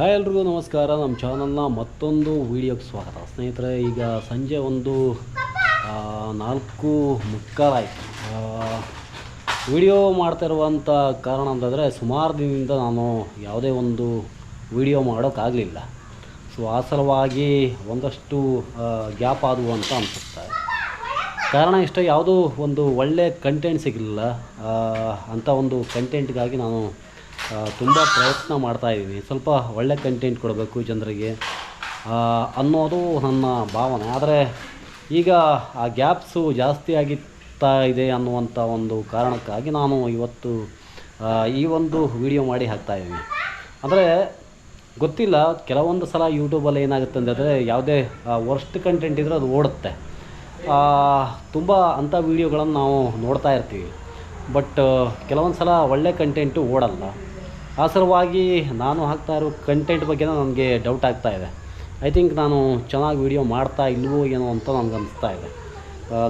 Hi ಎಲ್ರಿಗೂ ನಮಸ್ಕಾರ. ನಮ್ಮ ಚಾನಲ್ನ ಮತ್ತೊಂದು ವೀಡಿಯೋಗೆ ಸ್ವಾಗತ. ಸ್ನೇಹಿತರೆ, ಈಗ ಸಂಜೆ ಒಂದು ನಾಲ್ಕು ಮುಕ್ಕಾಲಾಯಿತು ವಿಡಿಯೋ ಮಾಡ್ತಾ ಇರುವಂಥ ಕಾರಣ ಅಂತಂದರೆ ಸುಮಾರು ದಿನದಿಂದ ನಾನು ಯಾವುದೇ ಒಂದು ವಿಡಿಯೋ ಮಾಡೋಕ್ಕಾಗಲಿಲ್ಲ. ಸೊ ಆ ಸಲುವಾಗಿ ಒಂದಷ್ಟು ಗ್ಯಾಪ್ ಆದವು ಅಂತ ಅನಿಸುತ್ತೆ. ಕಾರಣ ಇಷ್ಟ, ಯಾವುದೂ ಒಂದು ಒಳ್ಳೆ ಕಂಟೆಂಟ್ ಸಿಗಲಿಲ್ಲ. ಅಂಥ ಒಂದು ಕಂಟೆಂಟ್ಗಾಗಿ ನಾನು ತುಂಬ ಪ್ರಯತ್ನ ಮಾಡ್ತಾ ಇದ್ದೀನಿ. ಸ್ವಲ್ಪ ಒಳ್ಳೆ ಕಂಟೆಂಟ್ ಕೊಡಬೇಕು ಜನರಿಗೆ. ಅನ್ನೋದು ನನ್ನ ಭಾವನೆ. ಆದರೆ ಈಗ ಆ ಗ್ಯಾಪ್ಸು ಜಾಸ್ತಿ ಆಗಿತ್ತಾ ಇದೆ ಅನ್ನುವಂಥ ಒಂದು ಕಾರಣಕ್ಕಾಗಿ ನಾನು ಇವತ್ತು ಈ ಒಂದು ವಿಡಿಯೋ ಮಾಡಿ ಹಾಕ್ತಾ ಇದ್ದೀನಿ. ಅಂದರೆ ಗೊತ್ತಿಲ್ಲ, ಕೆಲವೊಂದು ಸಲ ಯೂಟ್ಯೂಬಲ್ಲಿ ಏನಾಗುತ್ತೆ ಅಂತಂದರೆ ಯಾವುದೇ ವರ್ಸ್ಟ್ ಕಂಟೆಂಟ್ ಇದ್ದರೆ ಅದು ಓಡುತ್ತೆ. ತುಂಬ ಅಂಥ ವೀಡಿಯೋಗಳನ್ನು ನಾವು ನೋಡ್ತಾ ಇರ್ತೀವಿ. ಬಟ್ ಕೆಲವೊಂದು ಸಲ ಒಳ್ಳೆ ಕಂಟೆಂಟು ಓಡಲ್ಲ. ಆ ಸಲುವಾಗಿ ನಾನು ಹಾಕ್ತಾ ಇರೋ ಕಂಟೆಂಟ್ ಬಗ್ಗೆ ನನಗೆ ಡೌಟ್ ಆಗ್ತಾ ಇದೆ. ಐ ಥಿಂಕ್ ನಾನು ಚೆನ್ನಾಗಿ ವೀಡಿಯೋ ಮಾಡ್ತಾ ಇಲ್ವೋ ಏನೋ ಅಂತ ನನಗೆ ಅನಿಸ್ತಾ ಇದೆ.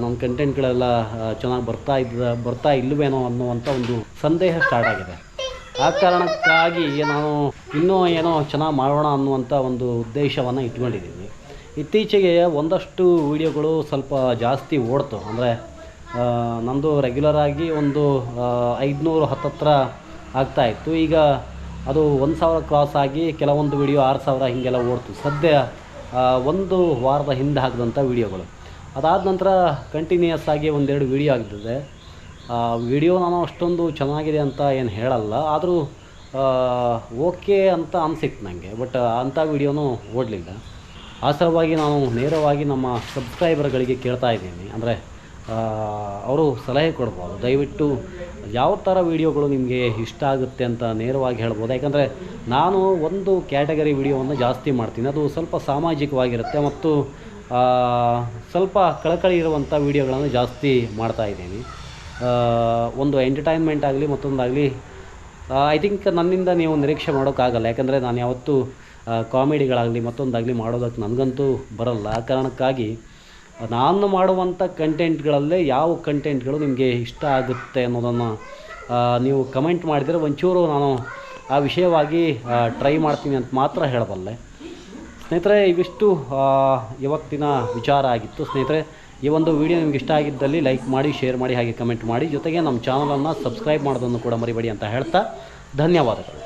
ನನ್ನ ಕಂಟೆಂಟ್ಗಳೆಲ್ಲ ಚೆನ್ನಾಗಿ ಬರ್ತಾ ಇದ್ದ, ಬರ್ತಾ ಇಲ್ವೇನೋ ಅನ್ನುವಂಥ ಒಂದು ಸಂದೇಹ ಸ್ಟಾರ್ಟ್ ಆಗಿದೆ. ಆ ಕಾರಣಕ್ಕಾಗಿ ನಾನು ಇನ್ನೂ ಏನೋ ಚೆನ್ನಾಗಿ ಮಾಡೋಣ ಅನ್ನುವಂಥ ಒಂದು ಉದ್ದೇಶವನ್ನು ಇಟ್ಕೊಂಡಿದ್ದೀನಿ. ಇತ್ತೀಚೆಗೆ ಒಂದಷ್ಟು ವೀಡಿಯೋಗಳು ಸ್ವಲ್ಪ ಜಾಸ್ತಿ ಓಡ್ತು. ಅಂದರೆ ನಂದು ರೆಗ್ಯುಲರಾಗಿ ಒಂದು ಐದುನೂರು ಹತ್ತತ್ರ ಆಗ್ತಾಯಿತ್ತು ಈಗ ಅದು ಒಂದು ಸಾವಿರ ಕ್ರಾಸ್ ಆಗಿ ಕೆಲವೊಂದು ವಿಡಿಯೋ ಆರು ಸಾವಿರ ಹೀಗೆಲ್ಲ ಓಡ್ತು. ಸದ್ಯ ಒಂದು ವಾರದ ಹಿಂದೆ ಹಾಕಿದಂಥ ವಿಡಿಯೋಗಳು ಅದಾದ ನಂತರ ಕಂಟಿನ್ಯೂಯಸ್ ಆಗಿ ಒಂದೆರಡು ವಿಡಿಯೋ ಆಗ್ತದೆ. ವಿಡಿಯೋ ನಾನು ಅಷ್ಟೊಂದು ಚೆನ್ನಾಗಿದೆ ಅಂತ ಏನು ಹೇಳಲ್ಲ. ಆದರೂ ಓಕೆ ಅಂತ ಅನಿಸಿತ್ತು ನನಗೆ ಬಟ್ ಅಂಥ ವಿಡಿಯೋನು ಓಡಲಿಲ್ಲ. ಆ ಸಲುವಾಗಿ ನಾನು ನೇರವಾಗಿ ನಮ್ಮ ಸಬ್ಸ್ಕ್ರೈಬರ್ಗಳಿಗೆ ಕೇಳ್ತಾ ಇದ್ದೀನಿ. ಅಂದರೆ ಅವರು ಸಲಹೆ ಕೊಡ್ಬೋದು. ದಯವಿಟ್ಟು ಯಾವ ಥರ ವೀಡಿಯೋಗಳು ನಿಮಗೆ ಇಷ್ಟ ಆಗುತ್ತೆ ಅಂತ ನೇರವಾಗಿ ಹೇಳ್ಬೋದು. ಯಾಕಂದರೆ ನಾನು ಒಂದು ಕ್ಯಾಟಗರಿ ವೀಡಿಯೋವನ್ನು ಜಾಸ್ತಿ ಮಾಡ್ತೀನಿ. ಅದು ಸ್ವಲ್ಪ ಸಾಮಾಜಿಕವಾಗಿರುತ್ತೆ ಮತ್ತು ಸ್ವಲ್ಪ ಕಳಕಳಿ ಇರುವಂಥ ವೀಡಿಯೋಗಳನ್ನು ಜಾಸ್ತಿ ಮಾಡ್ತಾ ಇದ್ದೀನಿ. ಆ, ಒಂದು ಎಂಟರ್ಟೈನ್ಮೆಂಟ್ ಆಗಲಿ ಮತ್ತೊಂದಾಗಲಿ ಐ ಥಿಂಕ್ ನನ್ನಿಂದ ನೀವು ನಿರೀಕ್ಷೆ ಮಾಡೋಕ್ಕಾಗಲ್ಲ. ಯಾಕಂದರೆ ನಾನು ಯಾವತ್ತೂ ಕಾಮಿಡಿಗಳಾಗಲಿ ಮತ್ತೊಂದಾಗಲಿ ಮಾಡೋದಕ್ಕೆ ನನಗಂತೂ ಬರಲ್ಲ. ಆ ಕಾರಣಕ್ಕಾಗಿ ನಾನು ಮಾಡುವಂಥ ಕಂಟೆಂಟ್ಗಳಲ್ಲೇ ಯಾವ ಕಂಟೆಂಟ್ಗಳು ನಿಮಗೆ ಇಷ್ಟ ಆಗುತ್ತೆ ಅನ್ನೋದನ್ನು ನೀವು ಕಮೆಂಟ್ ಮಾಡಿದರೆ ಒಂಚೂರು ನಾನು ಆ ವಿಷಯವಾಗಿ ಟ್ರೈ ಮಾಡ್ತೀನಿ ಅಂತ ಮಾತ್ರ ಹೇಳಬಲ್ಲೆ. ಸ್ನೇಹಿತರೆ, ಇವಿಷ್ಟು ಇವತ್ತಿನ ವಿಚಾರ ಆಗಿತ್ತು. ಸ್ನೇಹಿತರೆ, ಈ ಒಂದು ವಿಡಿಯೋ ನಿಮ್ಗೆ ಇಷ್ಟ ಆಗಿದ್ದಲ್ಲಿ ಲೈಕ್ ಮಾಡಿ ಶೇರ್ ಮಾಡಿ, ಹಾಗೆ ಕಮೆಂಟ್ ಮಾಡಿ. ಜೊತೆಗೆ ನಮ್ಮ ಚಾನಲನ್ನು ಸಬ್ಸ್ಕ್ರೈಬ್ ಮಾಡೋದನ್ನು ಕೂಡ ಮರಿಬೇಡಿ ಅಂತ ಹೇಳ್ತಾ ಧನ್ಯವಾದಗಳು.